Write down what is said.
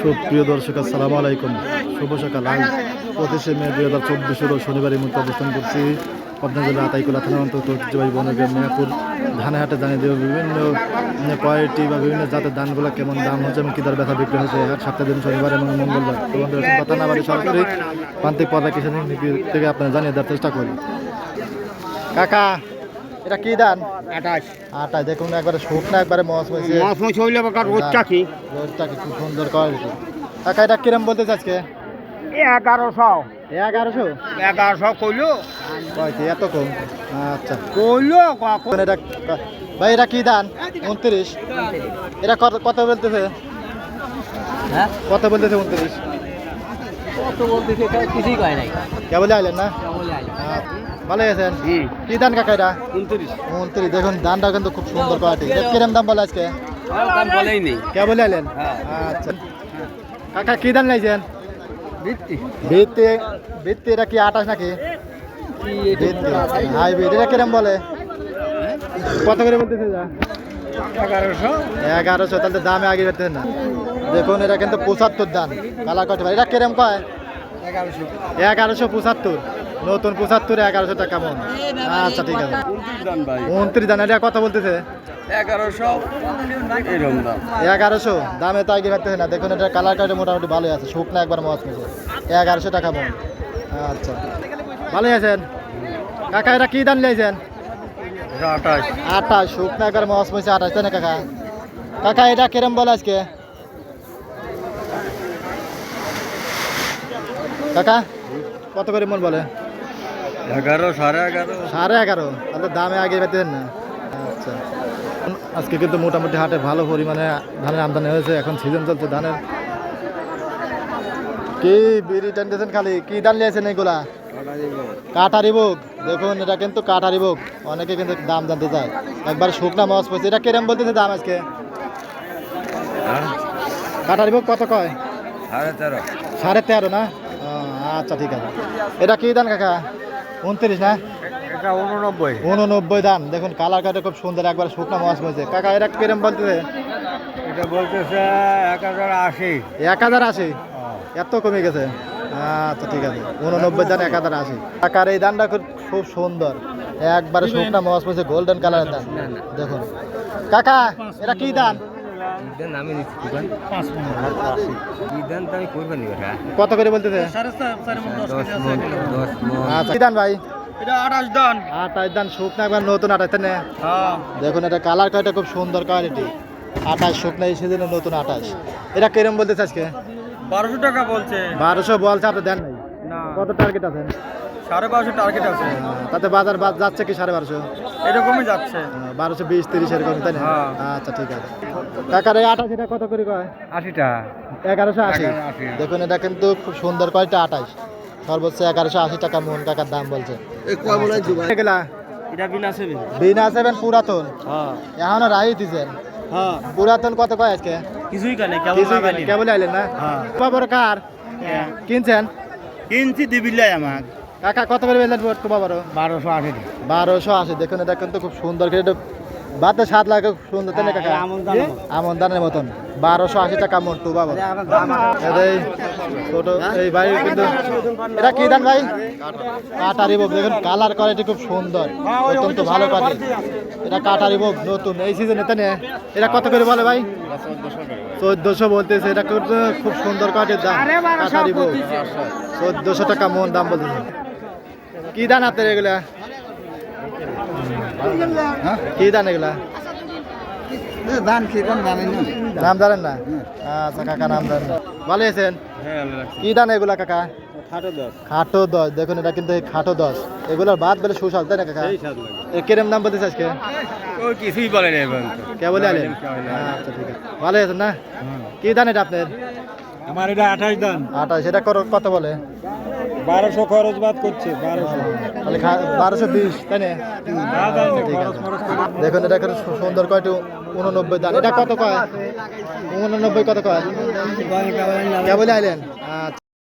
সুপ্রিয় দর্শক, আসসালামু আলাইকুম। শুভ সকাল। আজ পঁচিশে মে দুই হাজার চব্বিশ হলো শনিবার এই মুহূর্তে অবস্থান করছি পাবনা জেলা আতাইকুলা থানা অন্তর্গত ঐতিহ্যবাহী বনগ্রাম মেয়াপুর। ধানে হাটে জানিয়ে দেবো বিভিন্ন কোয়ালিটি বা বিভিন্ন জাতের ধানগুলো কেমন দাম হচ্ছে এবং কী দর ব্যথা বিক্রি হচ্ছে। আর সপ্তাহ দিন শনিবার এবং মঙ্গলবার। কথা না প্রান্তিক পর্দা কৃষি থেকে আপনারা জানিয়ে দেওয়ার চেষ্টা করি। কাকা এটা কি দান আঠাশ আটাই দেখুন একবারে শুকনা একবারে মস হয়েছে মাছ মাছ হইলে বাকার রোদটা কি? রোডটাকে খুব সুন্দর কোয়ালিটি কাকা এটা কিরম বলতে আজকে? এগারোশো। এগারোশো? এগারোশো কইলো। কয়টি এত কম? আচ্ছা। কইলো এটা ভাই এটা কি দান উনত্রিশ। এটা কত কত বলতেছে? হ্যাঁ? কত বলতেছে উনত্রিশ? কত বলতেছে কিছুই কয় নাই। কেবলে আইলেন না? ভালো আছেন কি দান কাকা এটা? উনত্রিশ। উনত্রিশ। দেখুন দানটা কিন্তু খুব সুন্দর কোয়ালিটি কিরম দাম বলে আজকে? দাম বলেই নেই। কেবলে আইলেন? আচ্ছা। কাকা কি দান লাইছেন ভিত্তি। ভিত্তি? ভিত্তি এটা কি আটাশ নাকি? হাইব্রিড। এটা কিরম বলে? কত করে বলতেছে যা এগারোশো। এগারোশো তাহলে দামে আগে বেরতেছে না। দেখুন এটা কিন্তু পঁচাত্তর দাম। কালার কত এটা কিরম কয়? এগারোশো। এগারোশো পঁচাত্তর। নতুন পঁচাত্তর এগারোশো টাকা মন। আচ্ছা ঠিক আছে। উনত্রিশ দান এটা কত বলতেছে? এগারোশো। দামে। তো আগে বেরতেছে না। দেখুন এটা কালার কাটে মোটামুটি ভালোই আছে। শুকনা একবার মজ মেছে। এগারোশো টাকা মন। আচ্ছা। ভালোই আছেন? কাকা এটা কী দাম নিয়েছেন? আঠাশ। আঠাশ। শুকনা একবার মজ মেছে আঠাশ তাই না কাকা? কাকা এটা কিরম বলে আজকে? কাকা কত করে মন বলে? এগারো সাড়ে এগারো। সাড়ে এগারো। তাহলে দামে আগে পেতেন না। আচ্ছা। আজকে কিন্তু মোটামুটি হাটে ভালো পরিমাণে ধানের আমদানি হয়েছে। এখন সিজন চলছে ধানের। কি বিড়ি টানতেছেন খালি? কি ধান নিয়েছেন এইগুলা? কাঠারি বুক দেখুন এটা কিন্তু কাঠারি বুক অনেকে কিন্তু দাম জানতে চায়। একবার শুকনা মাছ পড়ছে। এটা কিরম বলতেছে দাম আজকে? কাঠারি বুক কত কয়? সাড়ে তেরো। সাড়ে তেরো না? আচ্ছা ঠিক আছে। এটা কি দান কাকা? উনত্রিশ না এটা উননব্বই। উননব্বই দাম। দেখুন কালার কাটে খুব সুন্দর একবার শুকনো মাছ হয়েছে কাকা এটা কিরম বলতেছে? এটা বলতেছে এক হাজার আশি। এক হাজার আশি? এত কমে গেছে? আচ্ছা ঠিক আছে। উননব্বই দান এক হাজার আশি। কাকার এই দানটা খুব খুব সুন্দর। একবারে শুকনা মাছ হয়েছে গোল্ডেন কালারের দান দেখুন। কাকা এটা কি দান দেন আমি নিচ্ছি তো আমি করবেন বেটা কত করে মন আচ্ছা ভাই। হ্যাঁ। দেখুন এটা কালার কাটা খুব সুন্দর কোয়ালিটি আঠাশ শুকনা এই সিজনে নতুন আঠাশ। এটা কিরম বলতেছে আজকে? বারোশো টাকা বলছে। বারোশো বলছে আপনি দেন নাই? না। কত টার্গেট আছেন সাড়ে বারোশো টার্গেট আছে। তাতে বাজার যাচ্ছে কি সাড়ে বারোশো? এরকমই যাচ্ছে। বারোশো বিশ তিরিশ এরকম তাই না? হ্যাঁ। আচ্ছা ঠিক আছে। কাকার এই আঠাশ এটা কত করে কয়? আশিটা। এগারোশো আশি। দেখুন এটা কিন্তু খুব সুন্দর কোয়ালিটি আঠাশ সর্বোচ্চ এগারোশো আশি টাকা মন কাকার দাম বলছে। এগুলা? এটা বিনা সেবে বিনা সেভেন পুরাতন? হ্যাঁ। এখনও রাহি দিছেন? হ্যাঁ। পুরাতন কত কয় আজকে? কিছুই কানে কিছুই কেন, কেবল আইলেন না? হ্যাঁ। বাবার কার? কিনছেন? কিনছি দিবিল্লাই আমার কাকা কত করে বেলেন তোমার বড় বারোশো আশি বারোশো আশি। দেখুন এটা কিন্তু খুব সুন্দর করে এটা বাতে সাত লাখ খুব সুন্দর তাই না কাকা? হ্যাঁ, আমন দানের মতো। মতন। বারোশো আশি টাকা মোট টু বাবা এই ছোট এই ভাই কিন্তু এটা কি দান ভাই? কাটারি বোক দেখুন কালার কোয়ালিটি খুব সুন্দর। অত্যন্ত ভালো কোয়ালিটি। এটা কাটারি বোক নতুন। এই সিজনে তাই না? এটা কত করে বলে ভাই? চোদ্দশো বলতেছে। এটা খুব সুন্দর কোয়ালিটির দাম। কাটারি বোক চোদ্দশো টাকা মন দাম বলতেছে। কি দান আপনার এগুলা? হ্যাঁ? কি দান এগুলা? ধান কি কোন জানেন নাম জানেন না? আচ্ছা কাকা নাম জানেন ভালো আছেন? কি দান এগুলা কাকা? খাটো দশ। দেখুন এটা কিন্তু এই খাটো দশ। এগুলোর বাদ বলে সুস্বাদ তাই না কাকা? এ কিরম দাম বলতেছে আজকে? কিছুই বলে না কে বলে আলেন? আচ্ছা ঠিক আছে। ভালো আছেন না? কি দান এটা আপনার? আমার এটা আঠাশ দান। কত বলে? বারোশো খরচ বাদ করছে বারোশো। তাহলে বারোশো বিশ তাই না? আচ্ছা, দেখুন এটা এখন সুন্দর কয়টু উননব্বই দাম। এটা কত কয়? উননব্বই কত কয়? কে বলে আইলেন?